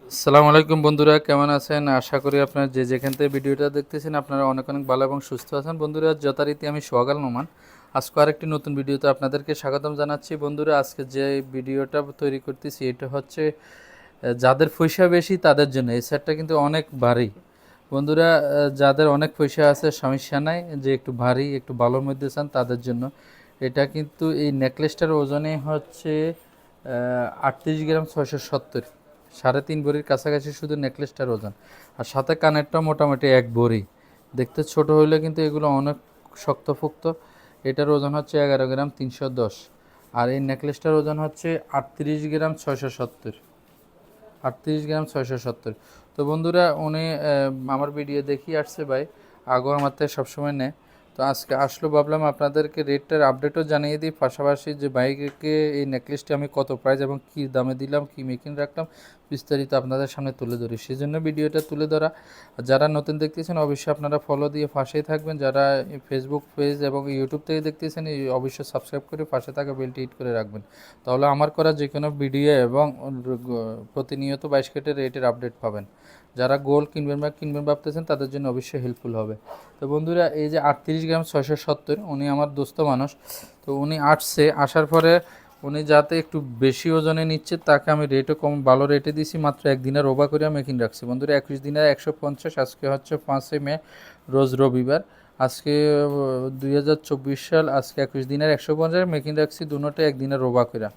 আসসালামু আলাইকুম বন্ধুরা, কেমন আছেন? আশা করি আপনারা যে যেখান থেকে ভিডিওটা দেখতেছেন, আপনারা অনেক অনেক ভালো এবং সুস্থ আছেন। বন্ধুরা, যথারীতি আমি সোহাগাল নোমান আজকে আরেকটি নতুন ভিডিওতে আপনাদেরকে স্বাগতম জানাচ্ছি। বন্ধুরা, আজকে যে ভিডিওটা তৈরি করতেছি, এটা হচ্ছে যাদের পয়সা বেশি, তাদের জন্য। এই সেটটা কিন্তু অনেক ভারী। বন্ধুরা যাদের অনেক পয়সা আছে, সমস্যা নাই, যে একটু ভারী, একটু ভালোর মধ্যে চান, তাদের জন্য। এটা কিন্তু এই নেকলেসটার ওজনে হচ্ছে আটত্রিশ গ্রাম ছয়শো সত্তর। সাড়ে তিন ভরির কাছাকাছি শুধু নেকলেসটার ওজন। আর সাথে কানেরটা মোটামুটি এক ভরি। দেখতে ছোট হইলে কিন্তু এগুলো অনেক শক্তফুক্ত এটার ওজন হচ্ছে এগারো গ্রাম তিনশো দশ। আর এই নেকলেসটার ওজন হচ্ছে আটত্রিশ গ্রাম ছয়শো সত্তর। আটত্রিশ গ্রাম ছয়শো সত্তর। তো বন্ধুরা, উনি আমার ভিডিও দেখি আসছে ভাই। আগো আমার থেকে সবসময় নেয়। তো আজকে আসলো, ভাবলাম আপনাদেরকে রেটটার আপডেটও জানিয়ে দিই। পাশাপাশি যে বাইকে এই নেকলেসটি আমি কত প্রাইস এবং কী দামে দিলাম, কী মেকিং রাখলাম, বিস্তারিত আপনাদের সামনে তুলে ধরি। সেই জন্য ভিডিওটা তুলে ধরা। যারা নতুন দেখতেছেন, অবশ্যই আপনারা ফলো দিয়ে পাশেই থাকবেন। যারা ফেসবুক পেজ এবং ইউটিউব থেকে দেখতেছেন অবশ্যই সাবস্ক্রাইব করে পাশে থাকা বেলটি হিট করে রাখবেন। তাহলে আমার করা যে কোনো ভিডিও এবং প্রতিনিয়ত বাইশ কেটের রেটের আপডেট পাবেন। যারা গোল্ড কিনবেন বা কিনবেন ভাবতেছেন, তাদের জন্য অবশ্যই হেল্পফুল হবে। তো বন্ধুরা, এই যে আটত্রিশ গ্রাম ছয়শো সত্তর, উনি আমার দোস্ত মানুষ। তো উনি আসছে, আসার পরে উনি যাতে একটু বেশি ওজনে নিচ্ছে, তাকে আমি রেটও কম, ভালো রেটে দিছি, মাত্র একদিনের রোবা করে মেকিং রাখছি। বন্ধুরা, একুশ দিনের একশো পঞ্চাশ, আজকে হচ্ছে পাঁচই মে, রোজ রবিবার। আজকে দুই হাজার চব্বিশ সাল, আজকে একুশ দিনের একশো পঞ্চাশ মেকিং রাখছি দুটোটা একদিনের রোবা করে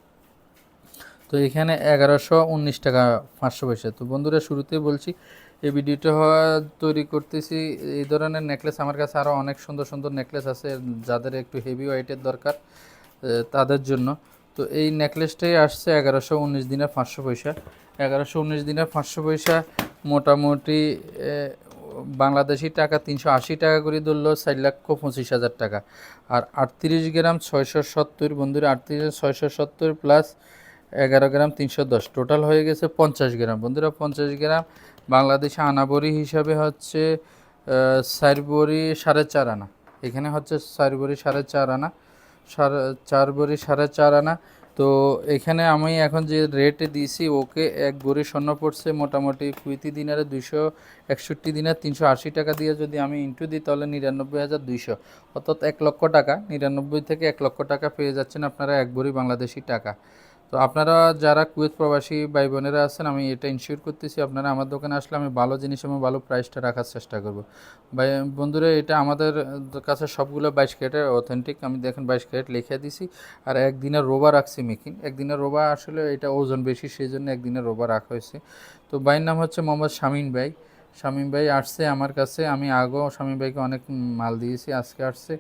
তো এখানে এগারোশো উনিশ টাকা পাঁচশো পয়সা। তো বন্ধুরা, শুরুতেই বলছি, এই ভিডিওটা তৈরি করতেছি। এই ধরনের নেকলেস আমার কাছে আরও অনেক সুন্দর সুন্দর নেকলেস আছে, যাদের একটু হেভি ওয়েটের দরকার তাদের জন্য। তো এই নেকলেসটাই আসছে এগারোশো উনিশ দিনের পাঁচশো পয়সা। এগারোশো উনিশ দিনের পাঁচশো পয়সা মোটামুটি বাংলাদেশি টাকা তিনশো আশি টাকা করে ধরলো, চার লক্ষ পঁচিশ হাজার টাকা। আর আটত্রিশ গ্রাম ছয়শো সত্তর, বন্ধুরা, আটত্রিশ ছয়শো সত্তর প্লাস এগারো গ্রাম তিনশো দশ। টোটাল হয়ে গেছে পঞ্চাশ গ্রাম। বন্ধুরা, পঞ্চাশ গ্রাম বাংলাদেশে আনাবরি হিসাবে হচ্ছে বড়ি সাড়ে চার আনা। এখানে হচ্ছে চার বড়ি সাড়ে চার আনা, সাড়ে চার বড়ি সাড়ে চার আনা। তো এখানে আমি এখন যে রেটে দিয়েছি, ওকে এক বড়ি স্বর্ণ পড়ছে মোটামুটি কুইতি দিনারে দুইশো একষট্টি দিনের তিনশো আশি টাকা দিয়ে যদি আমি ইন্টু দিই, তাহলে নিরানব্বই হাজার দুইশো। অর্থাৎ এক লক্ষ টাকা, নিরানব্বই থেকে এক লক্ষ টাকা পেয়ে যাচ্ছেন আপনারা এক বড়ি বাংলাদেশি টাকা। তো আপনারা যারা কুয়েত প্রবাসী ভাই বোনেরা আছেন, আমি এটা ইনশিওর করতেছি আপনারা আমার দোকানে আসলে আমি ভালো জিনিস এবং ভালো প্রাইসটা রাখার চেষ্টা করব। ভাই, বন্ধুরা, এটা আমাদের কাছে সবগুলো বাইশ ক্যারেটের অথেন্টিক আমি দেখেন বাইশ ক্যারেট লিখে দিছি আর একদিনের রোবা রাখছি মেকিং একদিনের রোবা আসলে এটা ওজন বেশি সেই জন্য একদিনের রোবা রাখা হয়েছে। তো ভাইয়ের নাম হচ্ছে মোহাম্মদ শামীম ভাই। শামীম ভাই আসছে আমার কাছে। আমি আগেও শামীম ভাইকে অনেক মাল দিয়েছি, আজকে আসছে।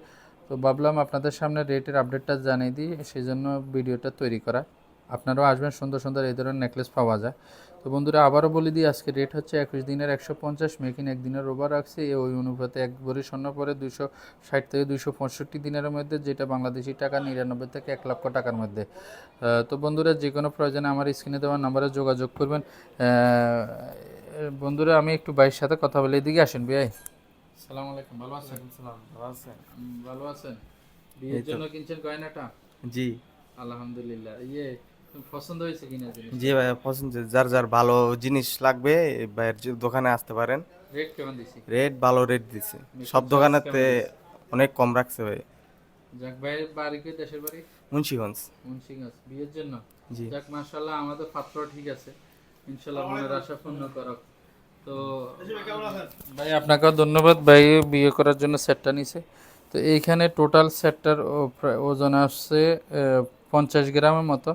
তো ভাবলাম আপনাদের সামনে রেটের আপডেটটা জানিয়ে দিই সেই জন্য ভিডিওটা তৈরি করা। আপনারাও আসবেন সুন্দর সুন্দর এই ধরনের নেকলেস পাওয়া যায়। তো বন্ধুরা আবারও বলে দিই আজকে রেট হচ্ছে একুশ দিনের একশো পঞ্চাশ মেকিং একদিনের রোবার রাখছে। এ ওই অনুপাতে এক ভরি স্বর্ণ পরে দুশো ষাট থেকে দুশো পঁয়ষট্টি দিনের মধ্যে যেটা বাংলাদেশি টাকা নিরানব্বই থেকে এক লক্ষ টাকার মধ্যে। তো বন্ধুরা যে কোনো প্রয়োজনে আমার স্ক্রিনে দেওয়ার নাম্বারে যোগাযোগ করবেন। বন্ধুরা আমি একটু ভাইয়ের সাথে কথা বলে এদিকে আসেন ভাই। সালাম আলাইকুম ভালো আছেন? উম, ভালো আছেন। বিয়ের জন্য কিনছেন গয়নাটা? জি। আলহামদুলিল্লাহ। ইয়ে পছন্দ হয়েছে কিনা জিনিস জি ভাই পছন্দ যার যার ভালো জিনিস লাগবে এই ভাইয়ের যে দোকানে আসতে পারেন। রেট কেমন দিছি? রেট ভালো রেট দিচ্ছে সব দোকানেতে অনেক কম রাখছে ভাই। যাক ভাইয়ের বাড়ি কি দেশের বাড়ি? মুন্সিগঞ্জ। মুন্সিগঞ্জ বিয়ের জন্য? জি। যাক মাশাআল্লাহ আমাদের পাত্র ঠিক আছে। ইনশাআল্লাহ মনের আশা পূর্ণ করক। তো ভাই আপনাকেও ধন্যবাদ ভাই বিয়ে করার জন্য সেটটা নিছে। তো এইখানে টোটাল সেটটার ওজন আসছে পঞ্চাশ গ্রামের মতো।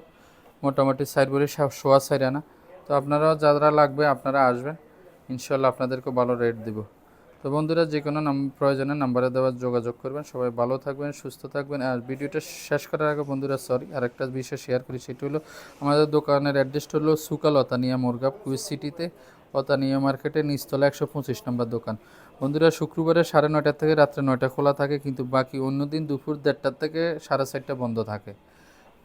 মোটামুটি সাইড বড়ি সোয়া সাইড আনা। তো আপনারাও যারা লাগবে আপনারা আসবেন। ইনশাল্লাহ আপনাদেরকে ভালো রেট দিব। তো বন্ধুরা যে কোনো নাম প্রয়োজনে নাম্বারে দেওয়ার যোগাযোগ করবেন। সবাই ভালো থাকবেন, সুস্থ থাকবেন। আর ভিডিওটা শেষ করার আগে বন্ধুরা সরি আরেকটা বিষয় শেয়ার করি। সেটি হলো, আমাদের দোকানের অ্যাড্রেসটা হলো সুকাল অতানিয়া মুরগাপ কুইজ সিটিতে অতানিয়া মার্কেটে নিচতলা একশো পঁচিশ নম্বর দোকান। বন্ধুরা, শুক্রবারে সাড়ে নয়টা থেকে রাত্রে নয়টা খোলা থাকে, কিন্তু বাকি অন্য দিন দুপুর দেড়টার থেকে সাড়ে চারটা বন্ধ থাকে।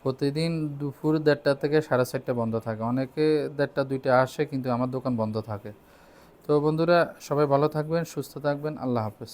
প্রতিদিন দুপুর দেড়টা থেকে সাড়ে চারটা বন্ধ থাকে। অনেকে দেড়টা, দুইটা আসে কিন্তু আমার দোকান বন্ধ থাকে। তো বন্ধুরা, সবাই ভালো থাকবেন, সুস্থ থাকবেন। আল্লাহ হাফেজ।